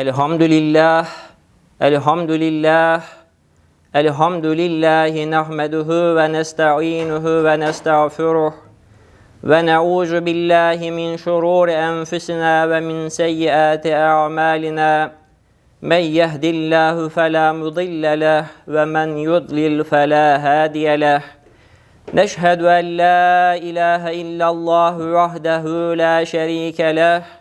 Elhamdülillah, elhamdülillah, elhamdülillahi nehmeduhu ve nesta'inuhu ve nestağfiruh. Ve ne'ûzu billahi min şurûri enfüsinâ ve min seyyiâti a'mâlinâ. Men yehdillahu felâ mudille ve men yudlil felâ hâdiye leh. Neşhedü en la ilahe illallah vahdehu la şerike leh.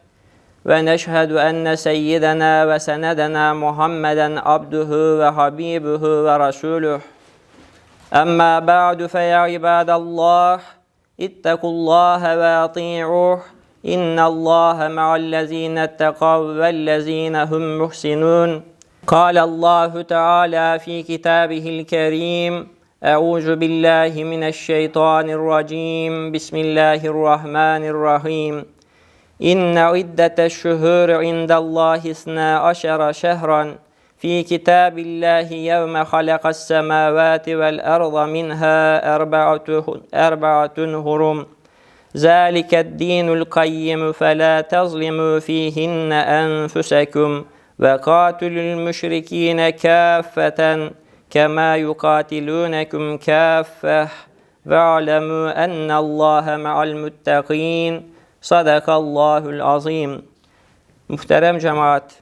ونشهد أن سيدنا وسندنا محمدا عبده وحبيبه ورسوله أما بعد فيا عباد الله اتقوا الله وأطيعوه إن الله مع الذين اتقوا والذين هم محسنون قال الله تعالى في كتابه الكريم أعوذ بالله من الشيطان الرجيم بسم الله الرحمن الرحيم إن عدة الشهور عند الله اثنا عشر شهرا. في كتاب الله يوم خلق السماوات والأرض منها أربعة, أربعة هرم. ذلك الدين القيم فلا تظلموا فيهن أنفسكم وقاتلوا المشركين كافة كما يقاتلونكم كافة. واعلموا أن الله مع المتقين. Sadakallahul azim. Muhterem cemaat,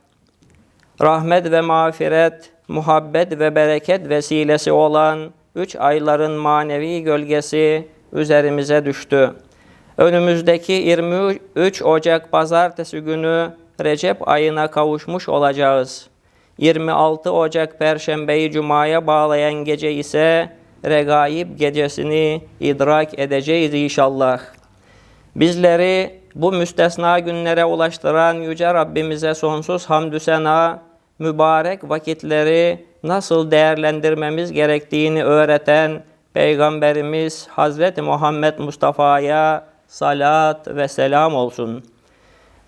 rahmet ve mağfiret, muhabbet ve bereket vesilesi olan üç ayların manevi gölgesi üzerimize düştü. Önümüzdeki 23 Ocak pazartesi günü Recep ayına kavuşmuş olacağız. 26 Ocak Perşembeyi Cuma'ya bağlayan gece ise Regaib gecesini idrak edeceğiz inşallah. Bizleri bu müstesna günlere ulaştıran Yüce Rabbimize sonsuz hamdü sena, mübarek vakitleri nasıl değerlendirmemiz gerektiğini öğreten Peygamberimiz Hazreti Muhammed Mustafa'ya salat ve selam olsun.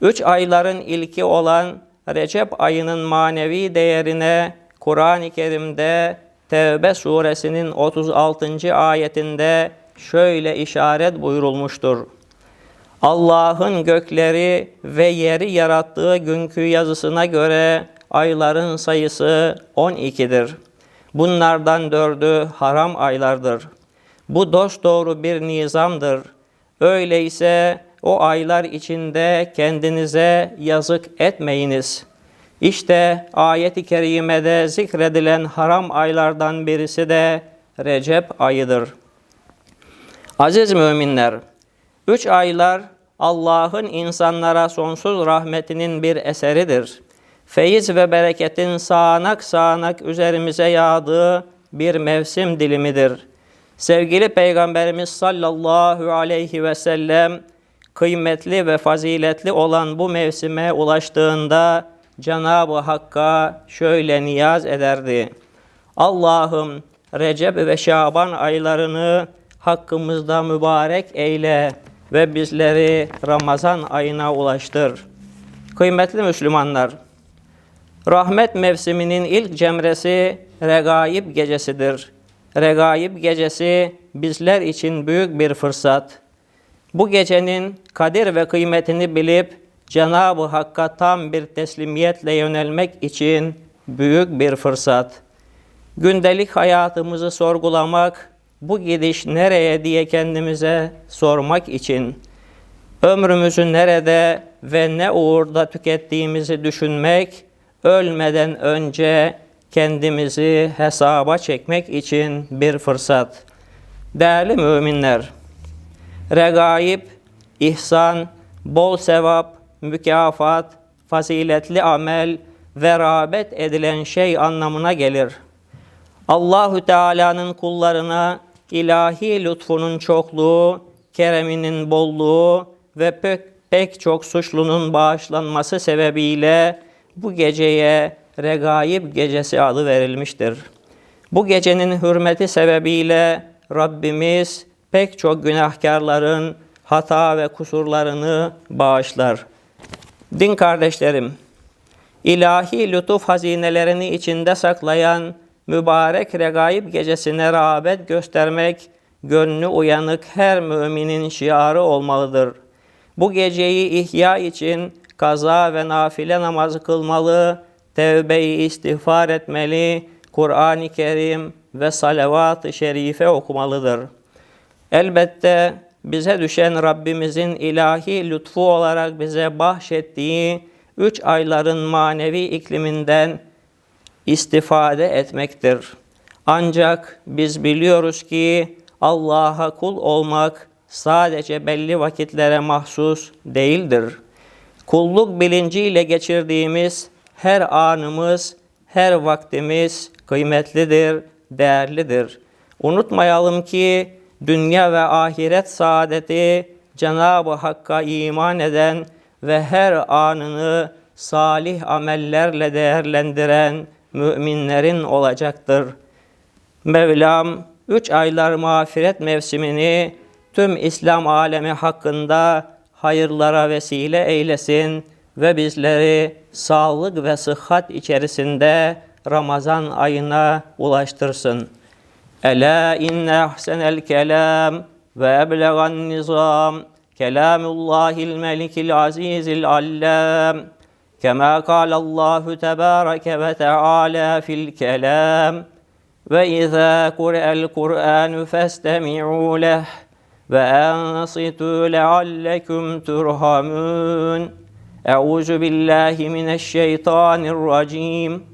Üç ayların ilki olan Recep ayının manevi değerine Kur'an-ı Kerim'de Tevbe suresinin 36. ayetinde şöyle işaret buyurulmuştur. Allah'ın gökleri ve yeri yarattığı günkü yazısına göre ayların sayısı 12'dir. Bunlardan dördü haram aylardır. Bu dosdoğru bir nizamdır. Öyleyse o aylar içinde kendinize yazık etmeyiniz. İşte ayet-i kerimede zikredilen haram aylardan birisi de Recep ayıdır. Aziz müminler, Üç aylar Allah'ın insanlara sonsuz rahmetinin bir eseridir. Feyiz ve bereketin sağanak sağanak üzerimize yağdığı bir mevsim dilimidir. Sevgili Peygamberimiz sallallahu aleyhi ve sellem kıymetli ve faziletli olan bu mevsime ulaştığında Cenab-ı Hakk'a şöyle niyaz ederdi. Allah'ım Recep ve Şaban aylarını hakkımızda mübarek eyle ve bizleri Ramazan ayına ulaştır. Kıymetli Müslümanlar, rahmet mevsiminin ilk cemresi Regaib gecesidir. Regaib gecesi bizler için büyük bir fırsat. Bu gecenin kadir ve kıymetini bilip Cenab-ı Hakk'a tam bir teslimiyetle yönelmek için büyük bir fırsat. Gündelik hayatımızı sorgulamak, bu gidiş nereye diye kendimize sormak için ömrümüzü nerede ve ne uğurda tükettiğimizi düşünmek, ölmeden önce kendimizi hesaba çekmek için bir fırsat. Değerli müminler, regaib, ihsan, bol sevap, mükafat, faziletli amel ve rağbet edilen şey anlamına gelir. Allahu Teala'nın kullarına ilahi lütfunun çokluğu, kereminin bolluğu ve pek, pek çok suçlunun bağışlanması sebebiyle bu geceye Regaib Gecesi adı verilmiştir. Bu gecenin hürmeti sebebiyle Rabbimiz pek çok günahkarların hata ve kusurlarını bağışlar. Din kardeşlerim, ilahi lütuf hazinelerini içinde saklayan mübarek regaib gecesine rağbet göstermek, gönlü uyanık her müminin şiarı olmalıdır. Bu geceyi ihya için kaza ve nafile namaz kılmalı, tevbe-i istiğfar etmeli, Kur'an-ı Kerim ve salavat-ı şerife okumalıdır. Elbette bize düşen Rabbimizin ilahi lütfu olarak bize bahşettiği üç ayların manevi ikliminden istifade etmektir. Ancak biz biliyoruz ki Allah'a kul olmak sadece belli vakitlere mahsus değildir. Kulluk bilinciyle geçirdiğimiz her anımız, her vaktimiz kıymetlidir, değerlidir. Unutmayalım ki dünya ve ahiret saadeti Cenab-ı Hakk'a iman eden ve her anını salih amellerle değerlendiren müminlerin olacaktır. Mevlam üç aylar mağfiret mevsimini tüm İslam alemi hakkında hayırlara vesile eylesin ve bizleri sağlık ve sıhhat içerisinde Ramazan ayına ulaştırsın. Ela inne ahsenel kelam ve eblegan nizam kelamullahil melikil azizil allam كما قال الله تبارك وتعالى في الكلام وإذا قرأ القرآن فاستمعوا له وأنصتوا لعلكم ترحمون أعوذ بالله من الشيطان الرجيم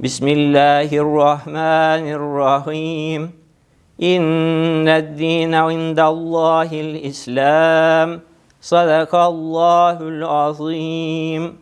بسم الله الرحمن الرحيم إن الدين عند الله الإسلام صدق الله العظيم